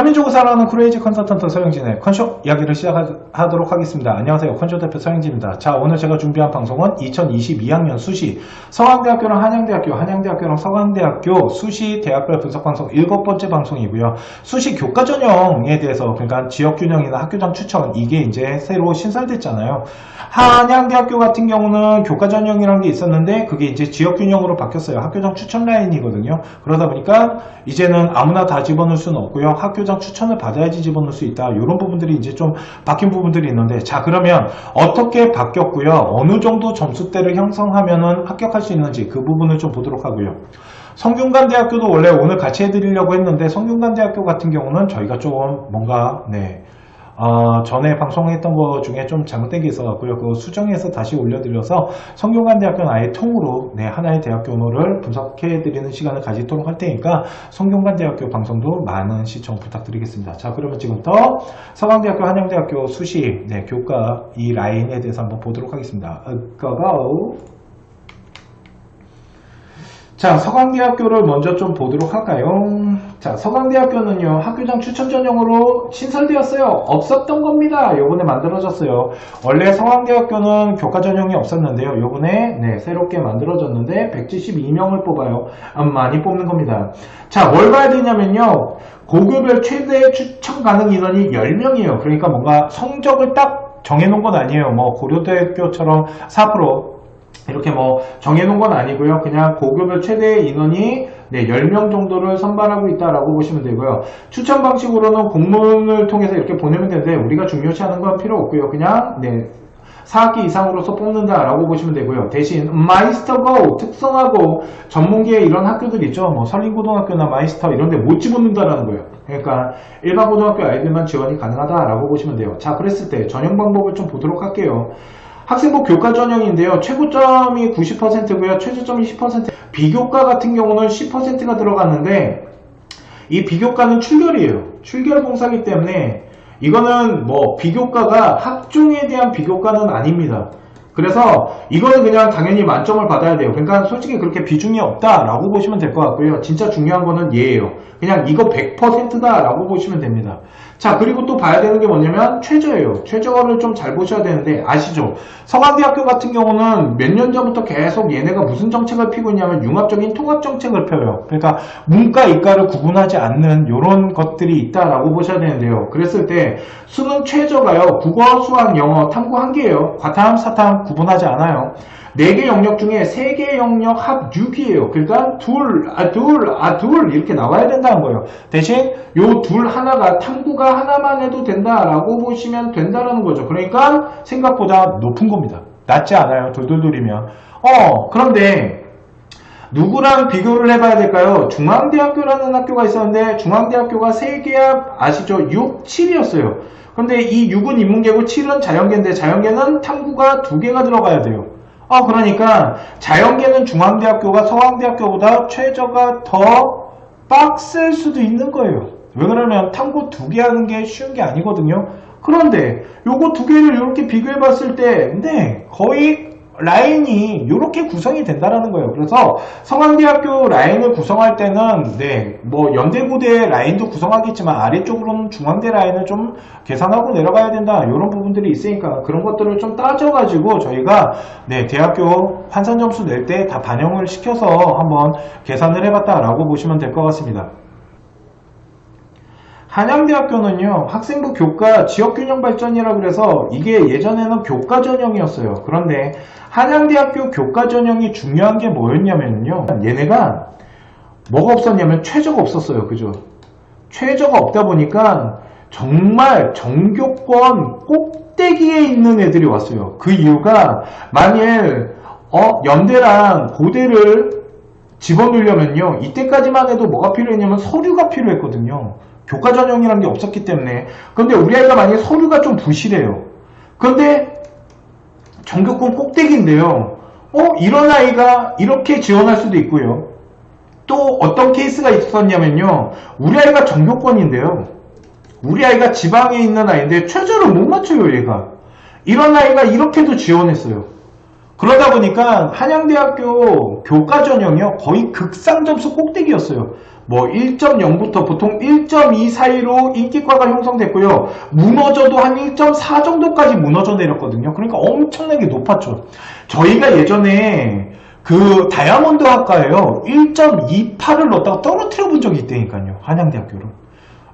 한민족을 사랑하는 크레이지 컨설턴트 서영진의 컨쇼 이야기를 시작하도록 하겠습니다. 안녕하세요. 컨쇼 대표 서영진입니다. 자, 오늘 제가 준비한 방송은 2022학년 수시 서강대학교랑 한양대학교, 한양대학교랑 서강대학교 수시 대학별 분석 방송 일곱 번째 방송이고요. 수시 교과 전형에 대해서 그러니까 지역 균형이나 학교장 추천 이게 이제 새로 신설됐잖아요. 한양대학교 같은 경우는 교과 전형이라는 게 있었는데 그게 이제 지역 균형으로 바뀌었어요. 학교장 추천 라인이거든요. 그러다 보니까 이제는 아무나 다 집어넣을 수는 없고요. 학교 장 추천을 받아야지 집어넣을 수 있다. 이런 부분들이 이제 좀 바뀐 부분들이 있는데 자 그러면 어떻게 바뀌었고요. 어느 정도 점수대를 형성하면은 합격할 수 있는지 그 부분을 좀 보도록 하고요. 성균관대학교도 원래 오늘 같이 해드리려고 했는데 성균관대학교 같은 경우는 저희가 좀 뭔가 네 어, 전에 방송했던 것 중에 좀 잘못된 게 있어갖고요. 그거 수정해서 다시 올려드려서 성균관대학교는 아예 통으로 네, 하나의 대학교를 분석해드리는 시간을 가지도록 할 테니까 성균관대학교 방송도 많은 시청 부탁드리겠습니다. 자, 그러면 지금부터 서강대학교, 한양대학교 수시 네, 교과 이 라인에 대해서 한번 보도록 하겠습니다. 어, 고고! 자, 서강대학교를 먼저 좀 보도록 할까요? 자, 서강대학교는요, 학교장 추천 전형으로 신설되었어요. 없었던 겁니다. 요번에 만들어졌어요. 원래 서강대학교는 교과 전형이 없었는데요. 요번에, 네, 새롭게 만들어졌는데, 172명을 뽑아요. 음, 많이 뽑는 겁니다. 자, 뭘 봐야 되냐면요. 고교별 최대 추천 가능 인원이 10명이에요. 그러니까 뭔가 성적을 딱 정해놓은 건 아니에요. 뭐, 고려대학교처럼 4%, 이렇게 뭐 정해놓은 건 아니고요. 그냥 고급별 최대 인원이 네, 10명 정도를 선발하고 있다라고 보시면 되고요. 추천 방식으로는 공문을 통해서 이렇게 보내면 되는데 우리가 중요시 하는 건 필요 없고요. 그냥 네, 4학기 이상으로서 뽑는다라고 보시면 되고요. 대신 마이스터고 특성하고 전문기의 이런 학교들 있죠. 뭐 설린고등학교나 마이스터 이런 데 못 집어넣는다라는 거예요. 그러니까 일반 고등학교 아이들만 지원이 가능하다라고 보시면 돼요. 자, 그랬을 때 전형 방법을 좀 보도록 할게요. 학생부 교과 전형인데요. 최고점이 90%고요. 최저점이 10%. 비교과 같은 경우는 10%가 들어갔는데 이 비교과는 출결이에요. 출결 봉사기 때문에 이거는 뭐 비교과가 학종에 대한 비교과는 아닙니다. 그래서 이거는 그냥 당연히 만점을 받아야 돼요. 그러니까 솔직히 그렇게 비중이 없다라고 보시면 될 것 같고요. 진짜 중요한 거는 얘예요. 그냥 이거 100%다라고 보시면 됩니다. 자 그리고 또 봐야 되는 게 뭐냐면 최저예요. 최저를 좀 잘 보셔야 되는데 아시죠? 서강대학교 같은 경우는 몇 년 전부터 계속 얘네가 무슨 정책을 피고 있냐면 융합적인 통합 정책을 펴요. 그러니까 문과 이과를 구분하지 않는 이런 것들이 있다라고 보셔야 되는데요. 그랬을 때 수능 최저가요. 국어, 수학, 영어, 탐구 한 개예요. 과탐, 사탐 구분하지 않아요. 4개 영역 중에 3개 영역 합 6이에요. 그러니까 둘, 아, 둘, 아, 둘 이렇게 나와야 된다는 거예요. 대신 요 둘 하나가 탐구가 하나만 해도 된다라고 보시면 된다라는 거죠. 그러니까 생각보다 높은 겁니다. 낮지 않아요. 돌돌돌이면. 어, 그런데 누구랑 비교를 해봐야 될까요? 중앙대학교라는 학교가 있었는데 중앙대학교가 3개 합 아시죠? 6, 7이었어요. 근데 이 6은 인문계고 7은 자연계인데 자연계는 탐구가 2개가 들어가야 돼요. 어, 그러니까 자연계는 중앙대학교가 서강대학교보다 최저가 더 빡셀 수도 있는 거예요. 왜 그러면 탐구 두 개 하는 게 쉬운 게 아니거든요. 그런데 요거 두 개를 이렇게 비교해 봤을 때, 네, 거의 라인이 이렇게 구성이 된다라는 거예요. 그래서 성황대학교 라인을 구성할 때는 네, 뭐 연대고대 라인도 구성하겠지만 아래쪽으로는 중앙대 라인을 좀 계산하고 내려가야 된다. 이런 부분들이 있으니까 그런 것들을 좀 따져가지고 저희가 네, 대학교 환산 점수 낼 때 다 반영을 시켜서 한번 계산을 해봤다라고 보시면 될 것 같습니다. 한양대학교는요 학생부 교과 지역균형 발전이라 그래서 이게 예전에는 교과 전형이었어요 그런데 한양대학교 교과 전형이 중요한 게 뭐였냐면요. 얘네가 뭐가 없었냐면 최저가 없었어요. 그죠? 최저가 없다 보니까 정말 정교권 꼭대기에 있는 애들이 왔어요. 그 이유가 만일 어, 연대랑 고대를 집어넣으려면요. 이때까지만 해도 뭐가 필요했냐면 서류가 필요했거든요. 교과 전형이라는 게 없었기 때문에. 근데 우리 아이가 만약에 서류가 좀 부실해요. 근데 전교권 꼭대기인데요. 어 이런 아이가 이렇게 지원할 수도 있고요. 또 어떤 케이스가 있었냐면요. 우리 아이가 전교권인데요. 우리 아이가 지방에 있는 아이인데 최저를 못 맞춰요 얘가. 이런 아이가 이렇게도 지원했어요. 그러다 보니까 한양대학교 교과 전형이요. 거의 극상 점수 꼭대기였어요 뭐 1.0부터 보통 1.2 사이로 인기과가 형성됐고요. 무너져도 한 1.4 정도까지 무너져 내렸거든요. 그러니까 엄청나게 높았죠. 저희가 예전에 그 다이아몬드 학과에요. 1.28을 넣었다가 떨어뜨려 본 적이 있다니까요. 한양대학교로.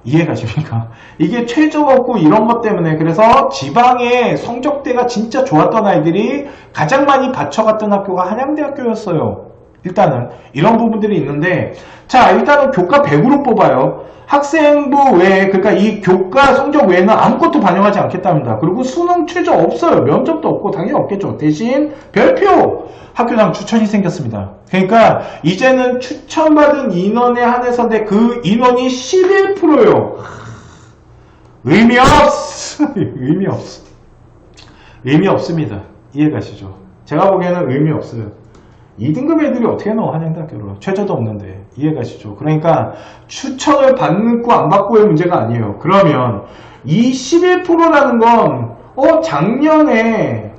이해가십니까? 이게 최저없고 이런 것 때문에 그래서 지방의 성적대가 진짜 좋았던 아이들이 가장 많이 받쳐갔던 학교가 한양대학교였어요. 일단은 이런 부분들이 있는데 자 일단은 교과 100으로 뽑아요. 학생부 외에 그러니까 이 교과 성적 외에는 아무것도 반영하지 않겠답니다. 그리고 수능 최저 없어요. 면접도 없고 당연히 없겠죠. 대신 별표 학교당 추천이 생겼습니다. 그러니까 이제는 추천받은 인원에 한해서인데 그 인원이 11%요. 의미 없어. 의미 없어. 의미 없습니다. 이해 가시죠? 제가 보기에는 의미 없어요. 2등급 애들이 어떻게 넣어 한양대학교로 최저도 없는데 이해가시죠? 그러니까 추천을 받고 안 받고의 문제가 아니에요. 그러면 이 11%라는 건 어, 작년에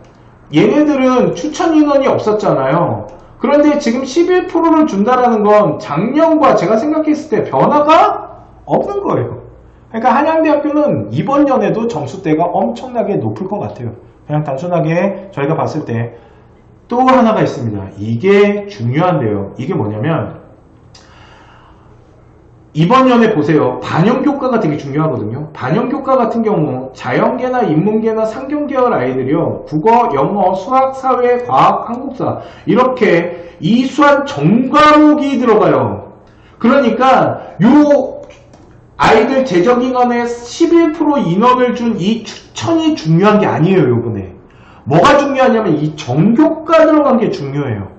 얘네들은 추천 인원이 없었잖아요. 그런데 지금 11%를 준다라는 건 작년과 제가 생각했을 때 변화가 없는 거예요. 그러니까 한양대학교는 이번 연에도 점수대가 엄청나게 높을 것 같아요. 그냥 단순하게 저희가 봤을 때 또 하나가 있습니다. 이게 중요한데요. 이게 뭐냐면 이번 연에 보세요. 반영교과가 되게 중요하거든요. 반영교과 같은 경우 자연계나 인문계나 상경계열 아이들이요. 국어, 영어, 수학, 사회, 과학, 한국사 이렇게 이수한 정과목이 들어가요. 그러니까 요 아이들 재적 인원의 11% 인원을 준 이 추천이 중요한 게 아니에요. 요번에. 뭐가 중요하냐면 이 정교과 들어간 게 중요해요.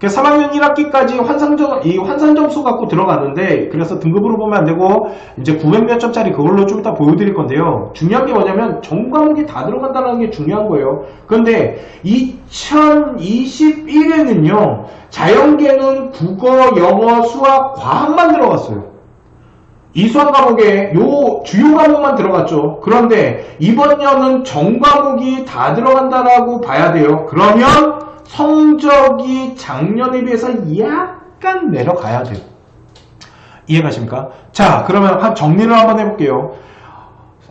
3학년 1학기까지 환산점, 이 환산점수 갖고 들어갔는데, 그래서 등급으로 보면 안 되고, 이제 900몇 점짜리 그걸로 좀 이따 보여드릴 건데요. 중요한 게 뭐냐면, 전 과목이 다 들어간다는 게 중요한 거예요. 그런데 2021에는요, 자연계는 국어, 영어, 수학, 과학만 들어갔어요. 이수학 과목에 요 주요 과목만 들어갔죠. 그런데 이번 년은 전 과목이 다 들어간다라고 봐야 돼요. 그러면 성적이 작년에 비해서 약간 내려가야 돼요. 이해가십니까? 자, 그러면 한 정리를 한번 해볼게요.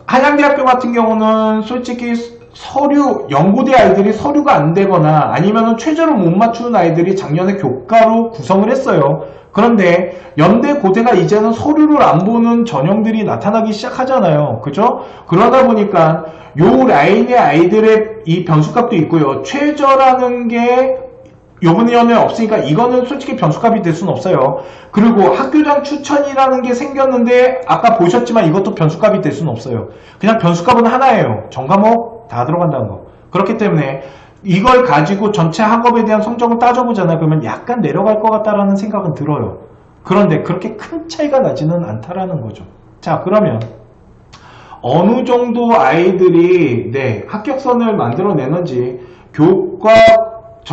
한양대학교 같은 경우는 솔직히 서류, 연고대 아이들이 서류가 안 되거나 아니면 최저를 못 맞추는 아이들이 작년에 교과로 구성을 했어요. 그런데 연대 고대가 이제는 서류를 안 보는 전형들이 나타나기 시작하잖아요. 그죠? 그러다 보니까 요 라인의 아이들의 이 변수값도 있고요. 최저라는 게 요번 연에 없으니까 이거는 솔직히 변수값이 될 수는 없어요. 그리고 학교장 추천이라는 게 생겼는데 아까 보셨지만 이것도 변수값이 될 수는 없어요. 그냥 변수값은 하나예요. 전과목 다 들어간다는 거. 그렇기 때문에 이걸 가지고 전체 학업에 대한 성적을 따져보잖아요. 그러면 약간 내려갈 것 같다라는 생각은 들어요. 그런데 그렇게 큰 차이가 나지는 않다라는 거죠. 자, 그러면 어느 정도 아이들이 네, 합격선을 만들어내는지 교과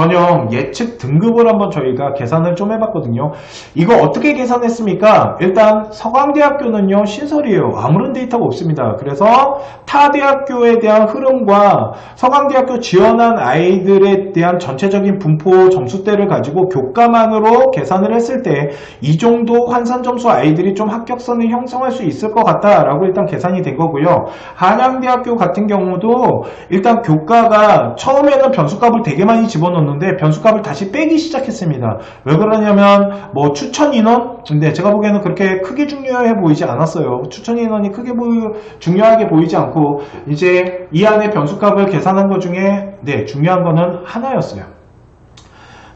전형 예측 등급을 한번 저희가 계산을 좀 해봤거든요. 이거 어떻게 계산했습니까? 일단 서강대학교는요 신설이에요. 아무런 데이터가 없습니다. 그래서 타 대학교에 대한 흐름과 서강대학교 지원한 아이들에 대한 전체적인 분포 점수대를 가지고 교과만으로 계산을 했을 때 이 정도 환산 점수 아이들이 좀 합격선을 형성할 수 있을 것 같다라고 일단 계산이 된 거고요. 한양대학교 같은 경우도 일단 교과가 처음에는 변수값을 되게 많이 집어넣는 었는데 변수값을 다시 빼기 시작했습니다. 왜 그러냐면 뭐 추천 인원 근데 제가 보기에는 그렇게 크게 중요해 보이지 않았어요. 추천 인원이 크게 보이, 중요하게 보이지 않고 이제 이 안에 변수값을 계산한 것 중에 네 중요한 거는 하나였어요.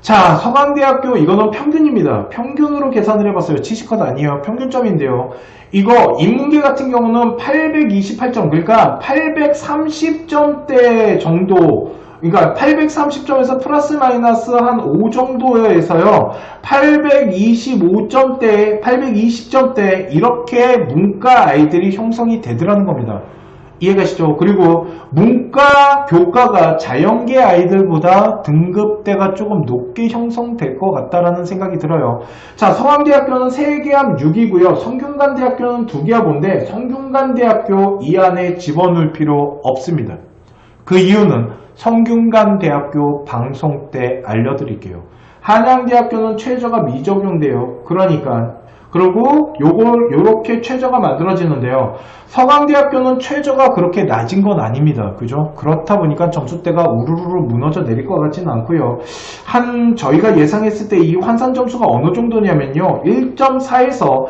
자, 서강대학교 이거는 평균입니다. 평균으로 계산을 해봤어요. 70컷 아니에요. 평균점인데요. 이거 인문계 같은 경우는 828점, 그러니까 830점대 정도 그러니까 830점에서 플러스 마이너스 한 5 정도에서요. 825점대, 820점대 이렇게 문과 아이들이 형성이 되더라는 겁니다. 이해가시죠? 그리고 문과 교과가 자연계 아이들보다 등급대가 조금 높게 형성될 것 같다라는 생각이 들어요. 자, 성황대학교는 3개합 6이고요. 성균관대학교는 2개합5인데 성균관대학교 이 안에 집어넣을 필요 없습니다. 그 이유는 성균관대학교 방송 때 알려드릴게요. 한양대학교는 최저가 미적용돼요. 그러니까 그리고 요걸 요렇게 최저가 만들어지는데요. 서강대학교는 최저가 그렇게 낮은 건 아닙니다. 그죠? 그렇다 보니까 점수대가 우르르 무너져 내릴 것 같지는 않고요. 한 저희가 예상했을 때 이 환산 점수가 어느 정도냐면요. 1.4에서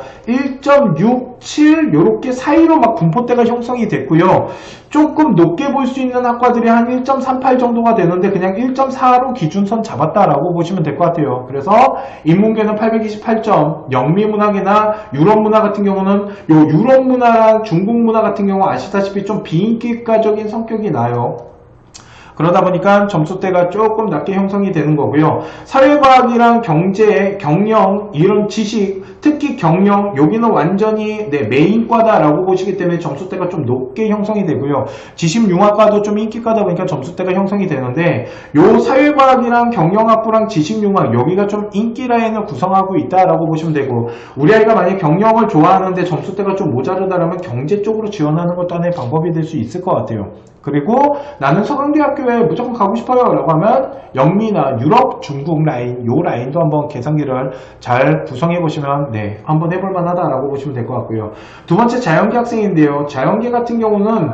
1.67 요렇게 사이로 막 분포대가 형성이 됐고요. 조금 높게 볼 수 있는 학과들이 한 1.38 정도가 되는데 그냥 1.4로 기준선 잡았다라고 보시면 될 것 같아요. 그래서 인문계는 828점, 영미문학이나 유럽문화 같은 경우는 요 유럽문화랑 중국문화 같은 경우 아시다시피 좀 비인기과적인 성격이 나요. 그러다 보니까 점수대가 조금 낮게 형성이 되는 거고요. 사회과학이랑 경제, 경영, 이런 지식, 특히 경영, 여기는 완전히 네, 메인과다라고 보시기 때문에 점수대가 좀 높게 형성이 되고요. 지식융합과도 좀 인기과다 보니까 점수대가 형성이 되는데 요 사회과학이랑 경영학부랑 지식융합 여기가 좀 인기 라인을 구성하고 있다라고 보시면 되고 우리 아이가 만약 경영을 좋아하는데 점수대가 좀 모자르다라면 경제 쪽으로 지원하는 것도 하나의 방법이 될 수 있을 것 같아요. 그리고 나는 서강대학교에 무조건 가고 싶어요 라고 하면 영미나 유럽, 중국 라인 요 라인도 한번 계산기를 잘 구성해 보시면 네 한번 해볼 만하다라고 보시면 될 것 같고요. 두 번째 자연계 학생인데요. 자연계 같은 경우는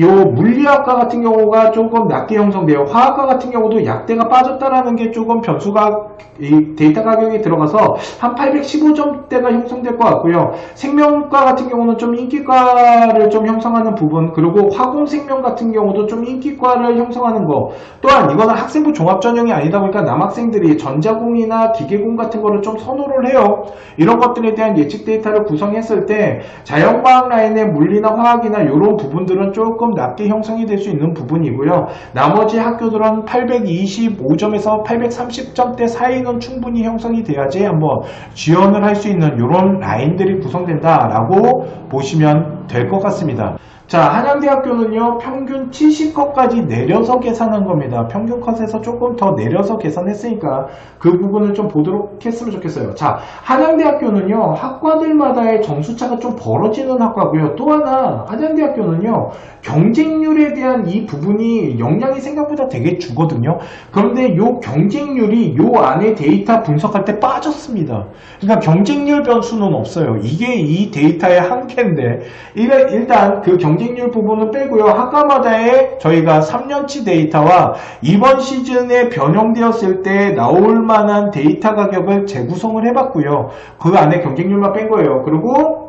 요 물리학과 같은 경우가 조금 낮게 형성돼요. 화학과 같은 경우도 약대가 빠졌다라는 게 조금 변수가 이 데이터 가격이 들어가서 한 815점대가 형성될 것 같고요. 생명과 같은 경우는 좀 인기과를 좀 형성하는 부분 그리고 화공생명 같은 경우도 좀 인기과를 형성하는 거 또한 이거는 학생부 종합 전형이 아니다 보니까 남학생들이 전자공이나 기계공 같은 거를 좀 선호를 해요. 이런 것들에 대한 예측 데이터를 구성했을 때 자연과학 라인의 물리나 화학이나 이런 부분들은 조금 낮게 형성이 될 수 있는 부분이고요. 나머지 학교들은 825점에서 830점대 사이는 충분히 형성이 돼야지 한번 지원을 할 수 있는 이런 라인들이 구성된다라고 보시면 될 것 같습니다. 자, 한양대학교는요, 평균 70컷까지 내려서 계산한 겁니다. 평균 컷에서 조금 더 내려서 계산했으니까 그 부분을 좀 보도록 했으면 좋겠어요. 자, 한양대학교는요, 학과들마다의 점수차가 좀 벌어지는 학과고요. 또 하나, 한양대학교는요, 경쟁률에 대한 이 부분이 영향이 생각보다 되게 주거든요. 그런데 요 경쟁률이 요 안에 데이터 분석할 때 빠졌습니다. 그러니까 경쟁률 변수는 없어요. 이게 이 데이터의 한계인데, 일단- 그 경쟁률 부분은 빼고요. 학과마다의 저희가 3년치 데이터와 이번 시즌에 변형되었을 때 나올 만한 데이터 가격을 재구성을 해봤고요. 그 안에 경쟁률만 뺀 거예요. 그리고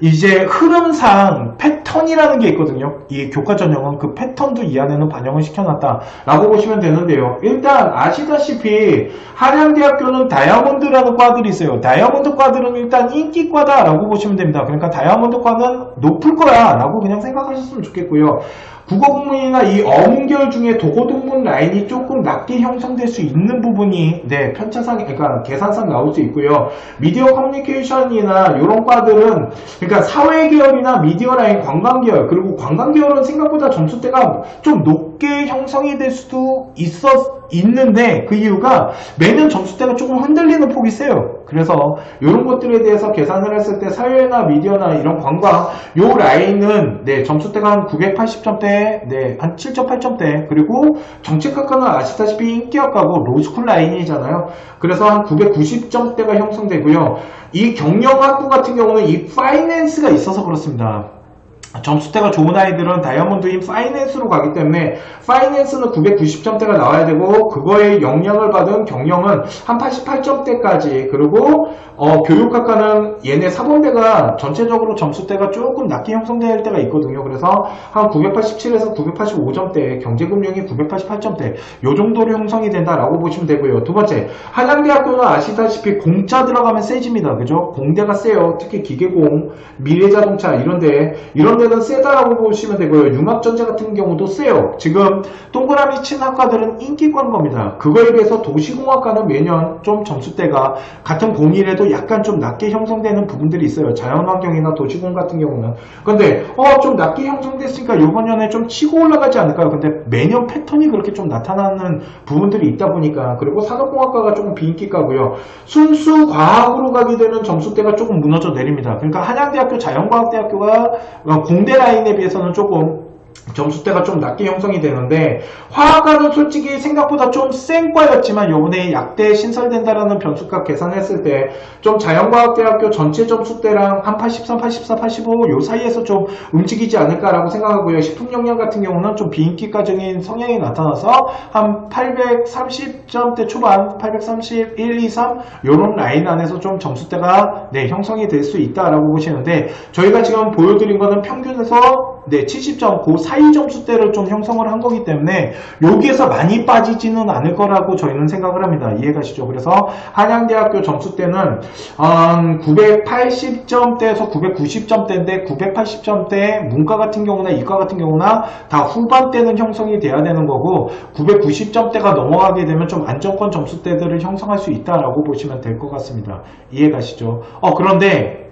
이제 흐름상 패턴이라는 게 있거든요. 이 교과 전형은 그 패턴도 이 안에는 반영을 시켜놨다라고 보시면 되는데요. 일단 아시다시피 한양대학교는 다이아몬드라는 과들이 있어요. 다이아몬드 과들은 일단 인기과다라고 보시면 됩니다. 그러니까 다이아몬드 과는 높을 거야라고 그냥 생각하셨으면 좋겠고요. 국어국문이나 이 어문계열 중에 도고동문 라인이 조금 낮게 형성될 수 있는 부분이 네 편차상 그러니까 계산상 나올 수 있고요. 미디어 커뮤니케이션이나 이런 과들은 그러니까 사회계열이나 미디어 라인 관광계열 그리고 관광계열은 생각보다 점수대가 좀 높 게 형성이 될 수도 있었 있는데 그 이유가 매년 점수대가 조금 흔들리는 폭이 세요. 그래서 이런 것들에 대해서 계산을 했을 때 사회나 미디어나 이런 관광 요 라인은 네 점수대가 한 980점대, 네한 7.8점대 그리고 정책학과는 아시다시피 인기학과고 로스쿨 라인이잖아요. 그래서 한 990점대가 형성되고요. 이 경영학부 같은 경우는 이 파이낸스가 있어서 그렇습니다. 점수대가 좋은 아이들은 다이아몬드인 파이낸스로 가기 때문에 파이낸스는 990점대가 나와야 되고 그거에 영향을 받은 경영은 한 88점대까지 그리고 어, 교육학과는 얘네 사범대가 전체적으로 점수대가 조금 낮게 형성될 때가 있거든요. 그래서 한 987에서 985점대 경제금융이 988점대 요 정도로 형성이 된다라고 보시면 되고요. 두 번째 한양대학교는 아시다시피 공짜 들어가면 세집니다. 그죠? 공대가 세요. 특히 기계공, 미래자동차 이런데 이런 데는 세다라고 보시면 되고요. 융합전자 같은 경우도 세요. 지금 동그라미 친 학과들은 인기과인 겁니다. 그거에 비해서 도시공학과는 매년 좀 점수대가 같은 공일에도 약간 좀 낮게 형성되는 부분들이 있어요. 자연환경이나 도시공 같은 경우는. 근데 어 좀 낮게 형성됐으니까 이번 년에 좀 치고 올라가지 않을까요? 근데 매년 패턴이 그렇게 좀 나타나는 부분들이 있다 보니까 그리고 산업공학과가 조금 비인기과고요. 순수 과학으로 가게 되면 점수대가 조금 무너져 내립니다. 그러니까 한양대학교 자연과학대학교가 공대 라인에 비해서는 조금 점수대가 좀 낮게 형성이 되는데 화학과는 솔직히 생각보다 좀 센 과였지만 요번에 약대 신설된다라는 변수값 계산했을 때 좀 자연과학대학교 전체 점수대랑 한 83, 84, 85 요 사이에서 좀 움직이지 않을까라고 생각하고요. 식품영양 같은 경우는 좀 비인기과적인 성향이 나타나서 한 830점대 초반 831, 2, 3 요런 라인 안에서 좀 점수대가 네, 형성이 될 수 있다라고 보시는데 저희가 지금 보여드린 거는 평균에서 네, 70점, 그 사이 점수대를 좀 형성을 한 거기 때문에 여기에서 많이 빠지지는 않을 거라고 저희는 생각을 합니다. 이해가시죠? 그래서 한양대학교 점수대는 음, 980점대에서 990점대인데 980점대 문과 같은 경우나 이과 같은 경우나 다 후반대는 형성이 돼야 되는 거고 990점대가 넘어가게 되면 좀 안정권 점수대들을 형성할 수 있다라고 보시면 될 것 같습니다. 이해가시죠? 어, 그런데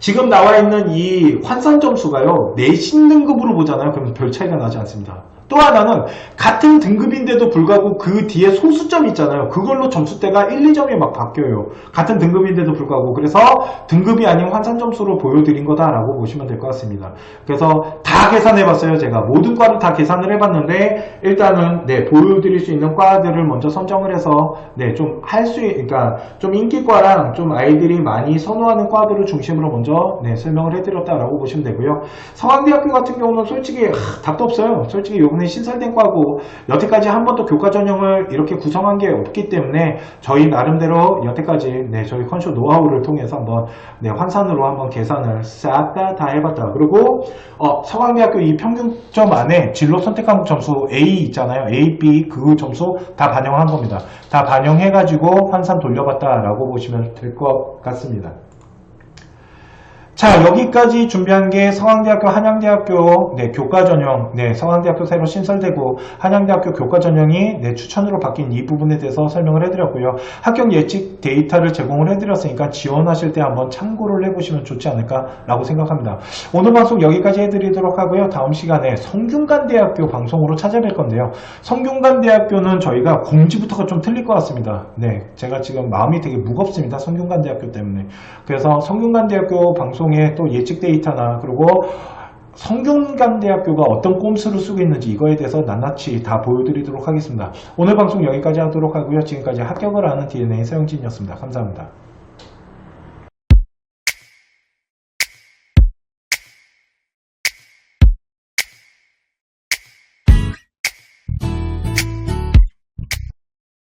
지금 나와 있는 이 환산 점수가요, 내신 등급으로 보잖아요. 그럼 별 차이가 나지 않습니다. 또 하나는 같은 등급인데도 불구하고 그 뒤에 소수점 있잖아요. 그걸로 점수대가 1, 2점이 막 바뀌어요. 같은 등급인데도 불구하고. 그래서 등급이 아닌 환산 점수로 보여드린 거다라고 보시면 될 것 같습니다. 그래서 다 계산해봤어요. 제가 모든 과를 다 계산을 해봤는데 일단은 네 보여드릴 수 있는 과들을 먼저 선정을 해서 네 좀 할 수, 그러니까 좀 인기과랑 좀 아이들이 많이 선호하는 과들을 중심으로 먼저 네 설명을 해드렸다라고 보시면 되고요. 성황대학교 같은 경우는 솔직히 하, 답도 없어요. 솔직히 요 번에 신설된 과고 여태까지 한 번도 교과 전형을 이렇게 구성한 게 없기 때문에 저희 나름대로 여태까지 네 저희 컨쇼 노하우를 통해서 한번 네 환산으로 한번 계산을 싹 다 다 해봤다. 그리고 어, 성황대학교 이 평균점 안에 진로 선택 과목 점수 A 있잖아요. A, B 그 점수 다 반영한 겁니다. 다 반영해가지고 환산 돌려봤다라고 보시면 될 것 같습니다. 자 여기까지 준비한 게 성황대학교 한양대학교 네, 교과 전형 네, 성황대학교 새로 신설되고 한양대학교 교과 전형이 네, 추천으로 바뀐 이 부분에 대해서 설명을 해드렸고요. 합격 예측 데이터를 제공을 해드렸으니까 지원하실 때 한번 참고를 해보시면 좋지 않을까라고 생각합니다. 오늘 방송 여기까지 해드리도록 하고요. 다음 시간에 성균관대학교 방송으로 찾아뵐 건데요. 성균관대학교는 저희가 공지부터가 좀 틀릴 것 같습니다. 네 제가 지금 마음이 되게 무겁습니다. 성균관대학교 때문에. 그래서 성균관대학교 방송 에또 예측 데이터나 그리고 성균관대학교가 어떤 꼼수를 쓰고 있는지 이거에 대해서 낱낱이 다 보여드리도록 하겠습니다. 오늘 방송 여기까지 하도록 하고요. 지금까지 합격을 하는 DNA 서영진이었습니다. 감사합니다.